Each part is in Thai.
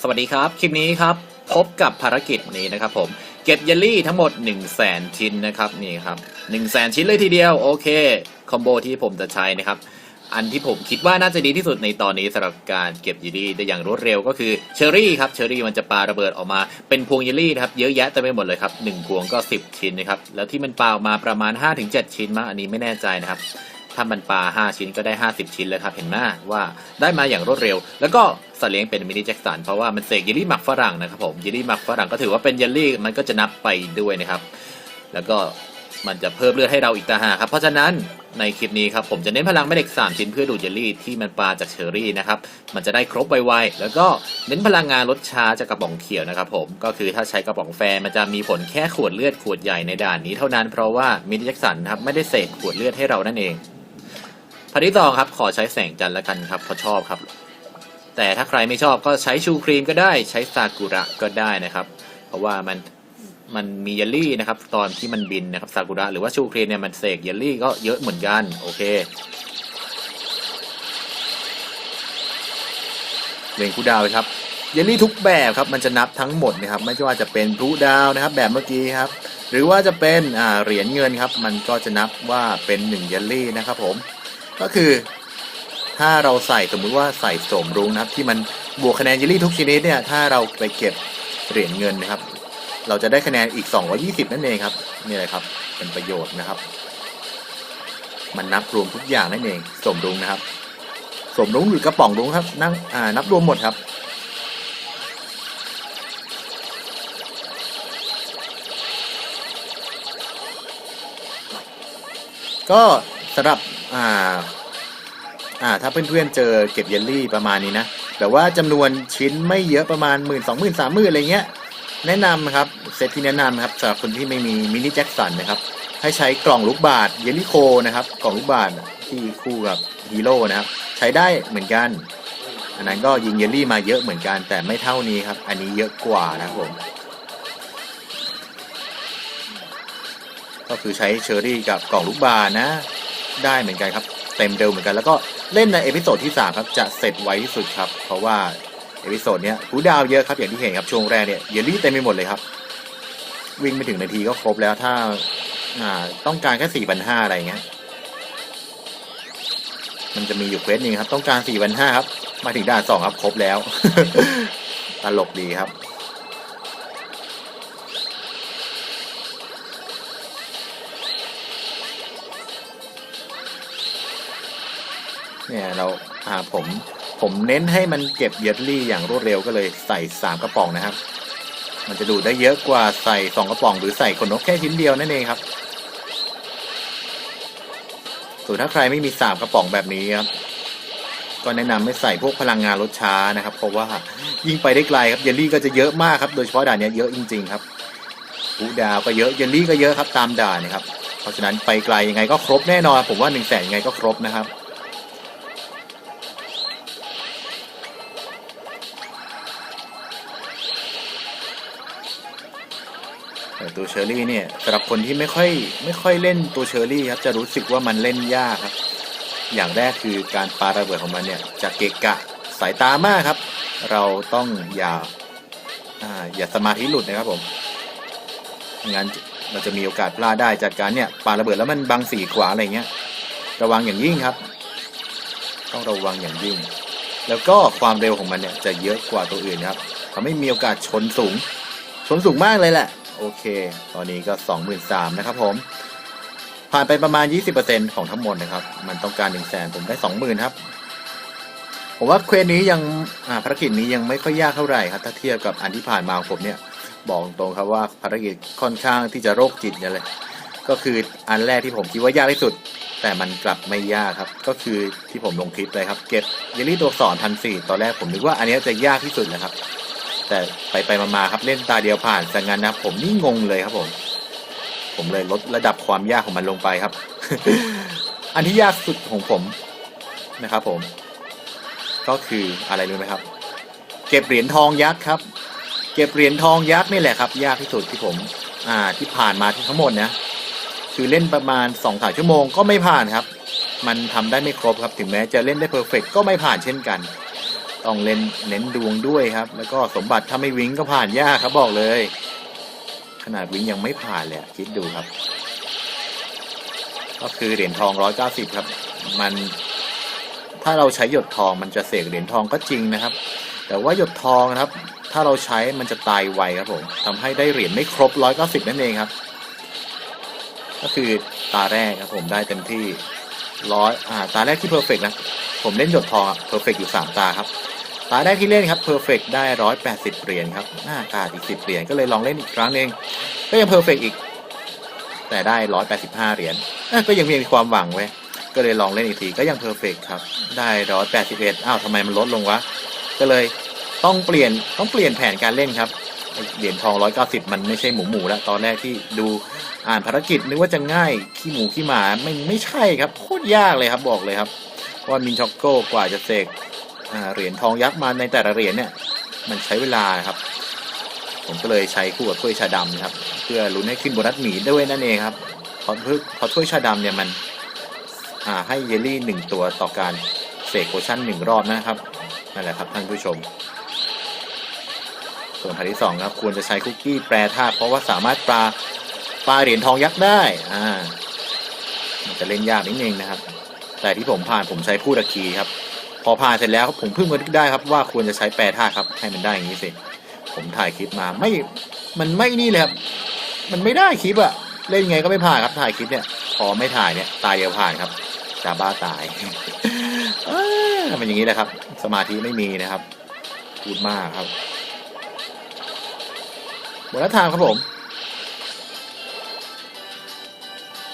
สวัสดีครับ คลิปนี้ครับ พบกับภารกิจนี้นะครับผม เก็บเยลลี่ทั้งหมด 1 0 0 0 0แสนชิ้นนะครับนี่ครับ1 0 0 0 0แสนชิ้นเลยทีเดียว โอเค คอมโบที่ผมจะใช้นะครับ อันที่ผมคิดว่าน่าจะดีที่สุดในตอนนี้สำหรับการเก็บเยลลี่ได้อย่างรวดเร็วก็คือเชอร์รี่ครับเชอร์รี่มันจะปาระเบิดออกมาเป็นพวงเยลลี่นะครับเยอะแยะเต็มไปหมดเลยครับหนึ่งพวงก็ 10 ชิ้นนะครับแล้วที่มันปาออกมาประมาณ 5-7 ชิ้นมั้งอันนี้ไม่แน่ใจนะครับ ถ้ามันปลา 5 ชิ้นก็ได้ 50 ชิ้นเลยครับ เห็นไหมว่าได้มาอย่างรวดเร็ว แล้วก็สเลี้ยงเป็นมินิแจ็คสันเพราะว่ามันเสกเยลลี่หมักฝรั่งนะครับผมเยลลี่หมักฝรั่งก็ถือว่าเป็นเยลลี่มันก็จะนับไปด้วยนะครับ แล้วก็มันจะเพิ่มเลือดให้เราอีกต่างหากครับ เพราะฉะนั้นในคลิปนี้ครับผมจะเน้นพลังแม่เหล็ก 3 ชิ้นเพื่อดูดเยลลี่ที่มันปลาจากเชอร์รี่นะครับ มันจะได้ครบไวๆ แล้วก็เน้นพลังงานลดช้าจากกระป๋องเขียวนะครับผม ก็คือถ้าใช้กระป๋องแฟมันจะมีผลแค่ขวดเลือดขวดใหญ่ในด่านนี้เท่านั้นเพราะว่ามินิแจ็คสันครับไม่ได้เสกขวดเลือดให้เรานั่นเอง พันที่สองครับ ขอใช้แสงจันทร์ละกันครับเพราะชอบครับ แต่ถ้าใครไม่ชอบก็ใช้ชูครีมก็ได้ใช้ซากุระก็ได้นะครับ เพราะว่ามันมันมีเยลลี่นะครับ ตอนที่มันบินนะครับซากุระหรือว่าชูครีมเนี่ยมันเสกเยลลี่ก็เยอะเหมือนกัน โอเคเลงคูดาวครับเยลลี่ทุกแบบครับมันจะนับทั้งหมดนะครับ ไม่ว่าจะเป็นพลุดาวนะครับ แบบเมื่อกี้ครับ หรือว่าจะเป็นอ่าเหรียญเงินครับ มันก็จะนับว่าเป็นหนึ่งเยลลี่นะครับผม ก็คือถ้าเราใส่สมมุติว่าใส่สมรุ้งนะครับ ที่มันบวกคะแนนเยลลี่ทุกชนิดเนี่ยถ้าเราไปเก็บเหรียญเงินนะครับ เราจะได้คะแนนอีก 220 นั่นเองครับนี่แหละครับเป็นประโยชน์นะครับ มันนับรวมทุกอย่างนั่นเองสมรุ้งนะครับ สมรุ้งหรือกระป๋องรุ้งครับนั่งอ่านับรวมหมดครับก็สำหรับ อ่าอ่าถ้าเพื่อนๆเจอเก็บเยลลี่ประมาณนี้นะแต่ว่าจำนวนชิ้นไม่เยอะประมาณหมื่นสองหมื่นสามหมื่นอะไรเงี้ย แนะนำครับเซตที่แนะนำครับสำหรับคนที่ไม่มีมินิแจ็คสันนะครับ ให้ใช้กล่องลูกบาศก์เยลลี่โคนะครับ กล่องลูกบาศก์ที่คู่กับฮีโร่นะครับ ใช้ได้เหมือนกัน อันนั้นก็ยิงเยลลี่มาเยอะเหมือนกัน แต่ไม่เท่านี้ครับ อันนี้เยอะกว่านะครับผมก็คือใช้เชอร์รี่กับกล่องลูกบาศก์นะ ได้เหมือนกันครับ เต็มเร็วเหมือนกันแล้วก็เล่นในเอพิโซดที่ 3 ครับจะเสร็จไวที่สุดครับ เพราะว่าเอพิโซดเนี้ยผู้ดาวเยอะครับอย่างที่เห็นครับช่วงแรกเนี่ยเยลลี่เต็มไปหมดเลยครับ วิ่งไปถึงนาทีก็ครบแล้วถ้าอ่าต้องการแค่สี่พันห้าอะไรเงี้ยมันจะมีอยู่เควสหนึงครับ ต้องการสี่พันห้าครับ มาถึงด่านสองครับครบแล้ว ตลกดีครับ เนี่ยเราอ่าผมผมเน้นให้มันเก็บเยลลี่อย่างรวดเร็วก็เลยใส่สามกระป๋องนะครับ มันจะดูดได้เยอะกว่าใส่สองกระป๋อง หรือใส่ขนนกแค่ชิ้นเดียวนั่นเองครับส่วนถ้าใครไม่มีสามกระป๋องแบบนี้ครับก็แนะนำให้ใส่พวกพลังงานลดช้านะครับ เพราะว่ายิ่งไปได้ไกลครับเยลลี่ก็จะเยอะมากครับ โดยเฉพาะด่านนี้เยอะจริง ๆ ครับปูดาวก็เยอะเยลลี่ก็เยอะครับตามด่านนะครับ เพราะฉะนั้นไปไกลยังไงก็ครบแน่นอน ผมว่าหนึ่งแสนยังไงก็ครบนะครับ ต่ตัวเชอรี่เนี่ยสำหรับคนที่ไม่ค่อยไม่ค่อยเล่นตัวเชอร์รี่ครับจะรู้สึกว่ามันเล่นยากครับ อย่างแรกคือการปาระเบิดของมันเนี่ยจะเกะกะสายตามากครับ เราต้องอย่าอ่าอย่าสมาธิหลุดนะครับผมงั้นเราจะมีโอกาสพลาดได้จากการเนี่ยปาระเบิดแล้วมันบังสีขวาอะไรเงี้ยระวังอย่างยิ่งครับ ต้องระวังอย่างยิ่ง แล้วก็ความเร็วของมันเนี่ยจะเยอะกว่าตัวอื่นครับทำให้มีโอกาสชนสูง ชนสูงมากเลยแหละ โอเค ตอนนี้ก็ 23,000นะครับผม ผ่านไปประมาณ 20%ของทั้งหมดนะครับ มันต้องการ 1 0 0 0 0แสนผมได้ 20,000ครับ ผมว่าเควสนี้ยังภารกิจนี้ยังไม่ค่อยยากเท่าไหร่ครับ ถ้าเทียบกับอันที่ผ่านมาของผมเนี่ย บอกตรงครับว่าภารกิจค่อนข้างที่จะโรคจิตเนี่ยเลย ก็คืออันแรกที่ผมคิดว่ายากที่สุด แต่มันกลับไม่ยากครับ ก็คือที่ผมลงคลิปเลยครับ เก็บเยลลี่ตัวสอนพันสี่ตอนแรกผมนึกว่าอันนี้จะยากที่สุดนะครับ แต่ไปไปๆมาๆครับเล่นตาเดียวผ่านแต่งั้นนะผมนี่งงเลยครับผม ผมเลยลดระดับความยากของมันลงไปครับ อันที่ยากสุดของผมนะครับ ผม ก็คืออะไรรู้ไหมครับ เก็บเหรียญทองยักษ์ครับ เก็บเหรียญทองยักษ์นี่แหละครับ ยากที่สุดที่ผม อ่า ที่ผ่านมาที่ทั้งหมดนะคือเล่นประมาณ2องสาชั่วโมงก็ไม่ผ่านครับ มันทำได้ไม่ครบครับ ถึงแม้จะเล่นได้เพอร์เฟกก็ไม่ผ่านเช่นกัน ต้องเล่นเน้นดวงด้วยครับ แล้วก็สมบัติถ้าไม่วิงก็ผ่านยากครับบอกเลย ขนาดวิงยังไม่ผ่านเลยคิดดูครับ ก็คือเหรียญทองร้อยเก้าสิบครับ มันถ้าเราใช้หยดทองมันจะเสกเหรียญทองก็จริงนะครับ แต่ว่าหยดทองนะครับ ถ้าเราใช้มันจะตายไวครับผมทำให้ได้เหรียญไม่ครบร้อยเก้าสิบนั่นเองครับ ก็คือตาแรกครับผมได้เต็มที่ร้อยอ่าตาแรกที่เพอร์เฟกนะ ผมเล่นหยดทองเพอร์เฟกอยู่สามตาครับ ตาแรกที่เล่นครับเพอร์เฟกได้ร้อยแปดสิบเหรียญครับหน้ากาดอีกสิบเหรียญก็เลยลองเล่นอีกครั้งหนึงก็ยังเพอร์เฟกอีก แต่ได้ร้อยแปดสิบห้าเหรียญก็ยังมีความหวังไว้ก็เลยลองเล่นอีกทีก็ยังเพอร์เฟกครับ ได้ร้อยแปดสิบเอ็ดอ้าวทำไมมันลดลงวะ ก็เลยต้องเปลี่ยนต้องเปลี่ยนแผนการเล่นครับเหรียญทองร้อยเก้าสิบมันไม่ใช่หมูหมูแล้วตอนแรกที่ดูอ่านภารกิจนึกว่าจะง่ายขี้หมูขี้หมาไม่ไม่ใช่ครับโคตรยากเลยครับบอกเลยครับ ว่ามินช็อกโก้กว่าจะเสก เหรียญทองยักษ์มาในแต่ละเหรียญเนี่ย มันใช้เวลาครับ ผมก็เลยใช้คู่กับถ้วยชาดำนะครับ เพื่อลุ้นให้ขึ้นโบนัสหมีด้วยนั่นเองครับเพราะเพื่อเพราะถ้วยชาดำเนี่ยมันให้เยลลี่หนึ่งตัวต่อการเสกโพชั่นหนึ่งรอบนะครับนั่นแหละครับท่านผู้ชม ส่วนแผนที่สองครับควรจะใช้คุกกี้แปรธาตุเพราะว่าสามารถปลาปลาเหรียญทองยักษ์ได้อ่ามันจะเล่นยากนิดนึงนะครับ แต่ที่ผมผ่านผมใช้พูดตะคีครับ พอผ่านเสร็จแล้วผมเพิ่งมานึกได้ครับว่าควรจะใช้แปรธาตุครับ ให้มันได้อย่างนี้สิผมถ่ายคลิปมาไม่มันไม่นี่เลยครับมันไม่ได้คลิปอะเล่นไงก็ไม่ผ่านครับถ่ายคลิปเนี่ย พอไม่ถ่ายเนี่ยตายเดียวผ่านครับจะบ้าตายเอ้อมันอย่างนี้แหละครับ สมาธิไม่มีนะครับพูดมากครับหมดแล้วทางครับผม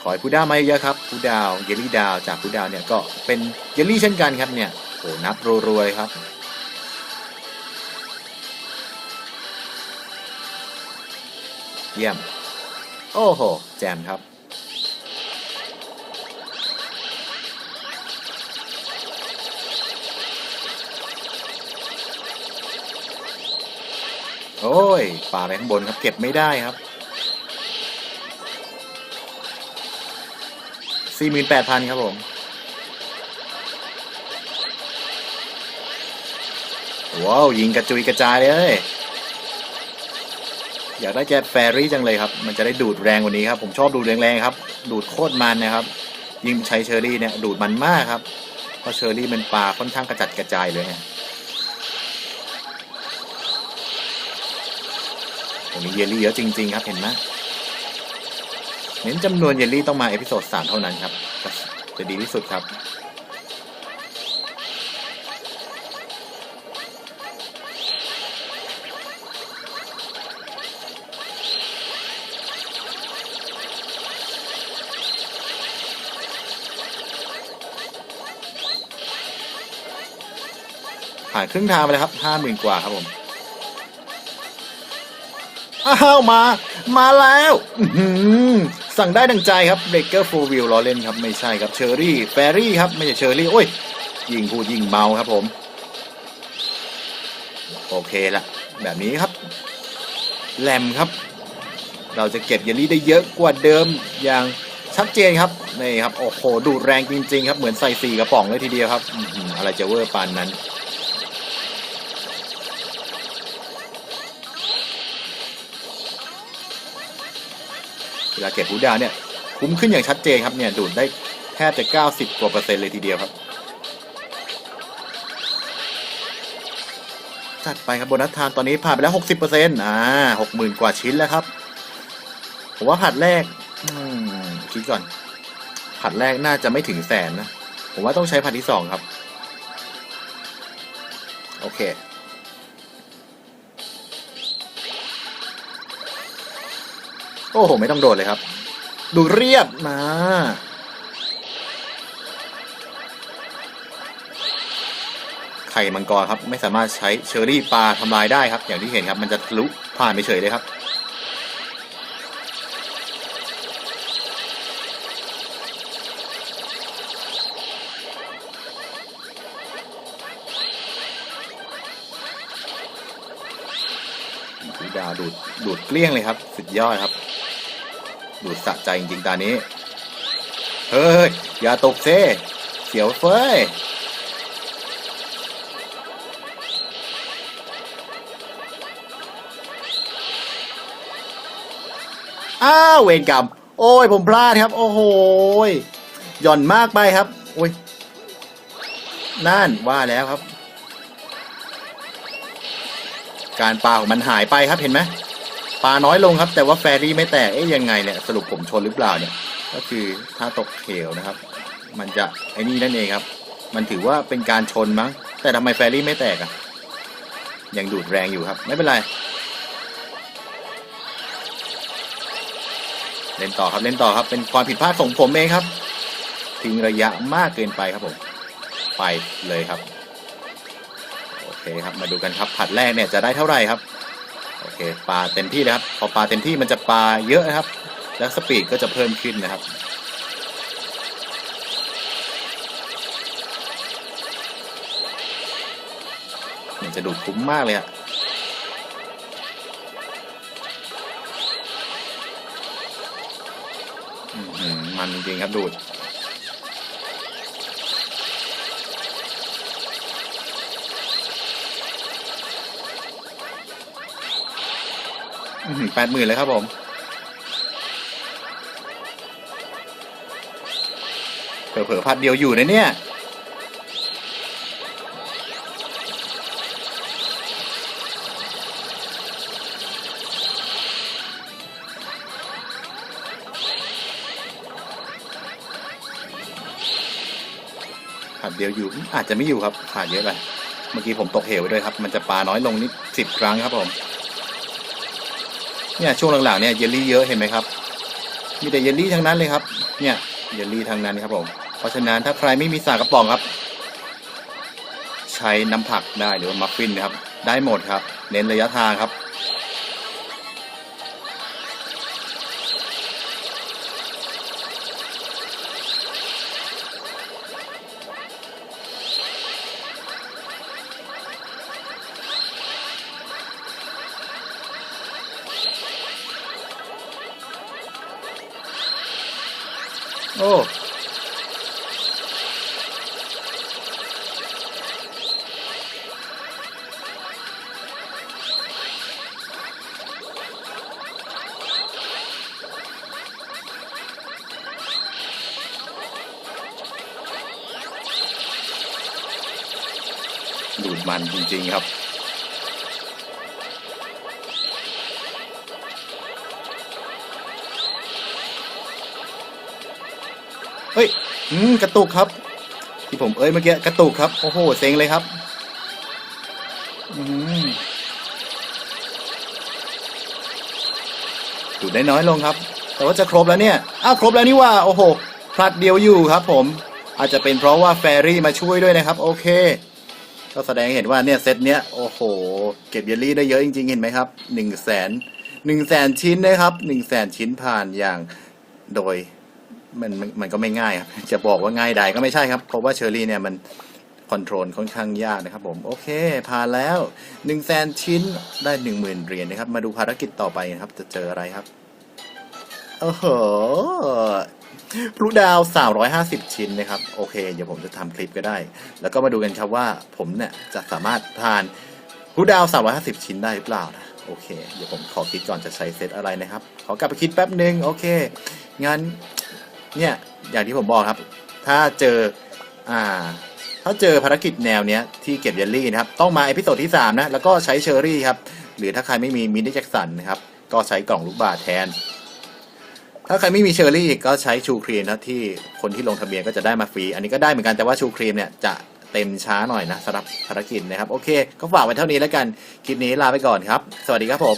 ขอให้ผู้ดาวมาเยอะครับผู้ดาวเยลลี่ดาวจากผู้ดาวเนี่ยก็เป็นเยลลี่เช่นกันครับเนี่ย โหนับรัวๆเลยครับ เยี่ยม โอ้โห แจมครับ โอ้ยป่าไปข้างบนครับ เก็บไม่ได้ครับสี่หมื่นแปดพันครับผม ว้าวยิงกระจุยกระจายเลย อยากได้แจ็แฟรี่จังเลยครับ มันจะได้ดูดแรงกว่านี้ครับ ผมชอบดูดแรงๆครับ ดูดโคตรมันนะครับ ยิ่งใช้เชอรี่เนี่ยดูดมันมากครับ เพราะเชอรี่มันปลาค่อนข้างกระจัดกระจายเลยไงผมมีเยลลี่เยอะจริง ๆ ครับเห็นไหมเน้นจำนวนเยลลี่ต้องมาเอพิโซดสามเท่านั้นครับ จะดีที่สุดครับ ผ่านครึ่งทางไปแล้วครับห้าหมื่นกว่าครับผมอ้าวมา มาแล้วสั่งได้ดังใจครับเบเกอร์ฟูวิลล้อเล่นครับ ไม่ใช่ครับเชอรี่แฟรี่ครับ ไม่ใช่เชอรี่ โอ้ย ยิงพูดยิงเมาครับผม โอเคละแบบนี้ครับ แลมครับ เราจะเก็บเยลลี่ได้เยอะกว่าเดิมอย่างชัดเจนครับนี่ครับ โอ้โห ดูดแรงจริง ๆ ครับ เหมือนใส่สี่กระป๋องเลยทีเดียวครับอื้อหืออะไรจะเวอร์ปานนั้น ลาเก็บบูดาวเนี่ยคุ้มขึ้นอย่างชัดเจนครับเนี่ยดูดได้แทบจะ 90 กว่าเปอร์เซ็นต์เลยทีเดียวครับจัดไปครับโบนัสทานตอนนี้ผ่านไปแล้ว 60เปอร์เซ็นต์อ่า60,000 กว่าชิ้นแล้วครับ ผมว่าผัดแรกคิดก่อน ผัดแรกน่าจะไม่ถึงแสนนะ ผมว่าต้องใช้ผัดที่สองครับ โอเค โอ้โห ไม่ต้องโดดเลยครับ ดูเรียบมา ไข่มังกรครับ ไม่สามารถใช้เชอรี่ปลาทำลายได้ครับ อย่างที่เห็นครับ มันจะทะลุผ่านไปเฉยเลยครับ ดูดาวดูดดูดเกลี้ยงเลยครับ สุดยอดครับ ดสะใจจริงๆตานี้ เฮ้ย อย่าตกเซเสียวเฟ้ยอ้าวเวรกรรม โอ้ยผมพลาดครับ โอ้โหหย่อนมากไปครับ โอ้ยนั่นว่าแล้วครับ การปลาของมันหายไปครับเห็นไหม ปลาน้อยลงครับ แต่ว่าแฟรี่ไม่แตก เอ๊ยยังไงเนี่ยสรุปผมชนหรือเปล่าเนี่ย ก็คือถ้าตกเหวนะครับ มันจะไอ้นี่นั่นเองครับ มันถือว่าเป็นการชนมั้ง แต่ทำไมแฟรี่ไม่แตกอะยังดูดแรงอยู่ครับ ไม่เป็นไร เล่นต่อครับเล่นต่อครับ เป็นความผิดพลาดของผมเองครับ ทิ้งระยะมากเกินไปครับผม ไปเลยครับ โอเคครับ มาดูกันครับผัดแรกเนี่ยจะได้เท่าไหร่ครับ โอเคปลาเต็มที่เลยครับ พอปลาเต็มที่มันจะปลาเยอะนะครับ แล้วสปีดก็จะเพิ่มขึ้นนะครับมันจะดูดคุ้มมากเลยอะมันจริงครับดูด แปดหมื่นเลยครับผม เผลอๆพัดเดียวอยู่นะเนี่ยขาดเดียวอยู่อืมอาจจะไม่อยู่ครับ ขาดเยอะไป เมื่อกี้ผมตกเหวไปด้วยครับ มันจะปลาน้อยลงนิดสิบครั้งครับผม เนี่ยช่วงหลังๆเนี่ยเยลลี่เยอะเห็นไหมครับ มีแต่เยลลี่ทั้งนั้นเลยครับ เนี่ยเยลลี่ทั้งนั้นครับผมเพราะฉะนั้นถ้าใครไม่มีสากกระป๋องครับ ใช้น้ำผักได้หรือว่ามัฟฟินนะครับ ได้หมดครับ เน้นระยะทางครับ โอ้ดูดมันจริง ๆ ครับ อืมกระตุกครับ ที่ผมเอ้ยเมื่อกี้กระตุกครับ โอ้โหเซ็งเลยครับ อืมดูได้น้อยลงครับ แต่ว่าจะครบแล้วเนี่ย อ้าวครบแล้วนี่ว่า โอ้โหพลัดเดียวอยู่ครับ ผม อาจจะเป็นเพราะว่าแฟรี่มาช่วยด้วยนะครับ โอเค ก็แสดงให้เห็นว่าเนี่ยเซตเนี้ยโอ้โห เก็บเยลลี่ได้เยอะจริงๆเห็นไหมครับหนึ่งแสนหนึ่งแสนชิ้นนะครับหนึ่งแสนชิ้นผ่านอย่างโดย มันมันก็ไม่ง่ายครับจะบอกว่าง่ายใดก็ไม่ใช่ครับ เพราะว่าเชอรี่เนี่ยมันคอนโทรลค่อนข้างยากนะครับผมโอเคผ่านแล้ว1นึ่งแสนชิ้นได้ 1 0,000เหรียญนะครับ มาดูภารกิจต่อไปนะครับ จะเจออะไรครับโอ้โหพลุดาว 350 ชิ้นนะครับ โอเค เดี๋ยวผมจะทำคลิปก็ได้ แล้วก็มาดูกันครับว่าผมเนี่ยจะสามารถผ่านพลุดาว 350 ชิ้นได้หรือเปล่านะโอเค เดี๋ยวผมขอคิดก่อนจะใช้เซตอะไรนะครับ ขอกลับไปคิดแป๊บหนึ่งโอเค งั้น เนี่ยอย่างที่ผมบอกครับ ถ้าเจออ่าถ้าเจอภารกิจแนวเนี้ยที่เก็บเยลลี่นะครับ ต้องมาเอพิโซดที่ 3 นะ แล้วก็ใช้เชอรี่ครับ หรือถ้าใครไม่มีมินิแจ็คสันนะครับ ก็ใช้กล่องลูกบาศแทน ถ้าใครไม่มีเชอรี่ก็ใช้ชูครีมนะที่คนที่ลงทะเบียนก็จะได้มาฟรี อันนี้ก็ได้เหมือนกันแต่ว่าชูครีมเนี่ยจะเต็มช้าหน่อยนะสำหรับภารกิจนะครับ โอเค ก็ฝากไว้เท่านี้แล้วกัน คลิปนี้ลาไปก่อนครับ สวัสดีครับผม